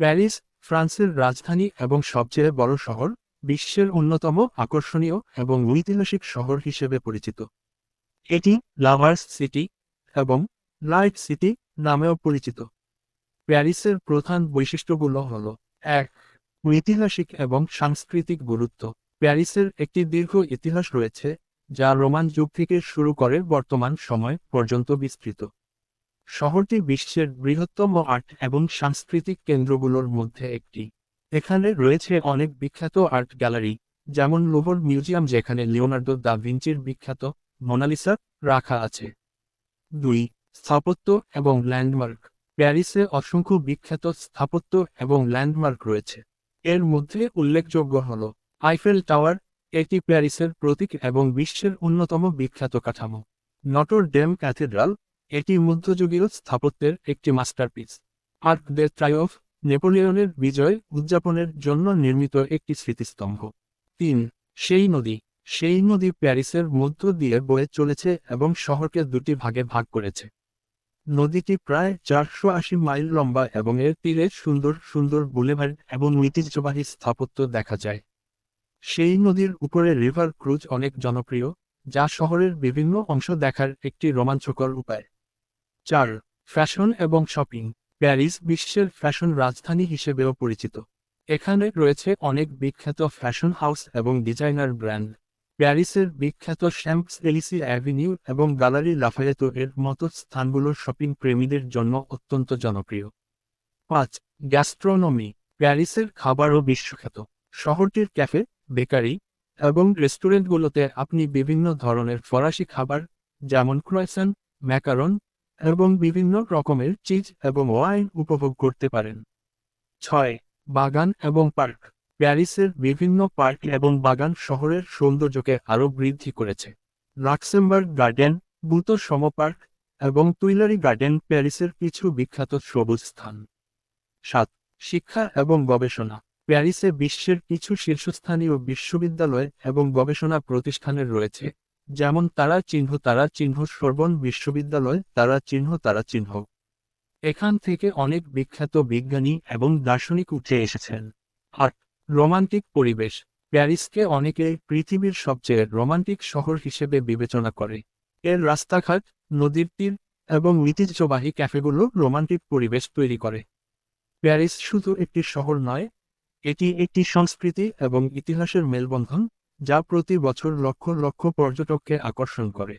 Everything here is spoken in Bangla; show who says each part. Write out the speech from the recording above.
Speaker 1: প্যারিস, ফ্রান্সের রাজধানী এবং সবচেয়ে বড় শহর, বিশ্বের অন্যতম আকর্ষণীয় এবং ঐতিহাসিক শহর হিসেবে পরিচিত। এটি লাভার্স সিটি এবং লাইট সিটি নামেও পরিচিত। প্যারিসের প্রধান বৈশিষ্ট্যগুলো হল, এক, ঐতিহাসিক এবং সাংস্কৃতিক গুরুত্ব। প্যারিসের একটি দীর্ঘ ইতিহাস রয়েছে, যা রোমান যুগ থেকে শুরু করে বর্তমান সময় পর্যন্ত বিস্তৃত। শহরটি বিশ্বের বৃহত্তম আর্ট এবং সাংস্কৃতিক কেন্দ্রগুলোর মধ্যে একটি। এখানে রয়েছে অনেক বিখ্যাত আর্ট গ্যালারি, যেমন লোভর মিউজিয়াম যেখানে লিওনার্দো দা ভিঞ্চির বিখ্যাত মোনালিসা রাখা আছে। দুই, স্থাপত্য এবং ল্যান্ডমার্ক। প্যারিসে অসংখ্য বিখ্যাত স্থাপত্য এবং ল্যান্ডমার্ক রয়েছে। এর মধ্যে উল্লেখযোগ্য হল আইফেল টাওয়ার, এটি প্যারিসের প্রতীক এবং বিশ্বের অন্যতম বিখ্যাত কাঠামো। নটর ডেম ক্যাথেড্রাল এটি মধ্যযুগীয় স্থাপত্যের একটি মাস্টারপিস আর্ক দে ট্রাইফ নেপোলিয়নের বিজয় উদযাপনের জন্য নির্মিত একটি স্মৃতিস্তম্ভ। তিন, সেই নদী। সেই নদী প্যারিসের মধ্য দিয়ে বয়ে চলেছে এবং শহরকে দুটি ভাগে ভাগ করেছে। নদীটি প্রায় চারশো আশি মাইল লম্বা এবং এর তীরে সুন্দর সুন্দর বুলেভার্ড এবং ঐতিহ্যবাহী স্থাপত্য দেখা যায়। সেই নদীর উপরে রিভার ক্রুজ অনেক জনপ্রিয়, যা শহরের বিভিন্ন অংশ দেখার একটি রোমাঞ্চকর উপায়। চার, ফ্যাশন এবং শপিং, প্যারিস বিশ্বের ফ্যাশন রাজধানী হিসেবেও পরিচিত। এখানে রয়েছে অনেক বিখ্যাত ফ্যাশন হাউস এবং ডিজাইনার ব্র্যান্ড। প্যারিসের বিখ্যাত শ্যাম্পস এলিসি অ্যাভিনিউ এবং গ্যালারি লাফায়েতো এর মতো স্থানগুলো শপিং প্রেমীদের জন্য অত্যন্ত জনপ্রিয়। পাঁচ, গ্যাস্ট্রোনমি, প্যারিসের খাবারও বিশ্বখ্যাত। শহরটির ক্যাফে, বেকারি এবং রেস্টুরেন্টগুলোতে আপনি বিভিন্ন ধরনের ফরাসি খাবার, যেমন ক্রয়েসন, ম্যাকারন এবং বিভিন্ন রকমের চিজ এবং ওয়াইন উপভোগ করতে পারেন। ছয়, বাগান এবং পার্ক। প্যারিসের বিভিন্ন পার্ক এবং বাগান শহরের সৌন্দর্যকে আরও বৃদ্ধি করেছে। লাক্সেমবার্গ গার্ডেন, বুতো সম পার্ক এবং তুইলারি গার্ডেন প্যারিসের কিছু বিখ্যাত সবুজ স্থান। সাত, শিক্ষা এবং গবেষণা। প্যারিসে বিশ্বের কিছু শীর্ষস্থানীয় বিশ্ববিদ্যালয় এবং গবেষণা প্রতিষ্ঠানের রয়েছে। যেমন তারা চিহ্ন তারা চিহ্ন, সর্বন বিশ্ববিদ্যালয়, তারা চিহ্ন তারা চিহ্ন। এখান থেকে অনেক বিখ্যাত বিজ্ঞানী এবং দার্শনিক উঠে এসেছেন। আর, রোমান্টিক পরিবেশ। প্যারিসকে অনেকে পৃথিবীর সবচেয়ে রোমান্টিক শহর হিসেবে বিবেচনা করে। এর রাস্তাঘাট, নদীর তীর এবং ঐতিহ্যবাহী ক্যাফেগুলো রোমান্টিক পরিবেশ তৈরি করে। প্যারিস শুধু একটি শহর নয়, এটি একটি সংস্কৃতি এবং ইতিহাসের মেলবন্ধন যা প্রতি বছর লক্ষ লক্ষ পর্যটককে আকর্ষণ করে।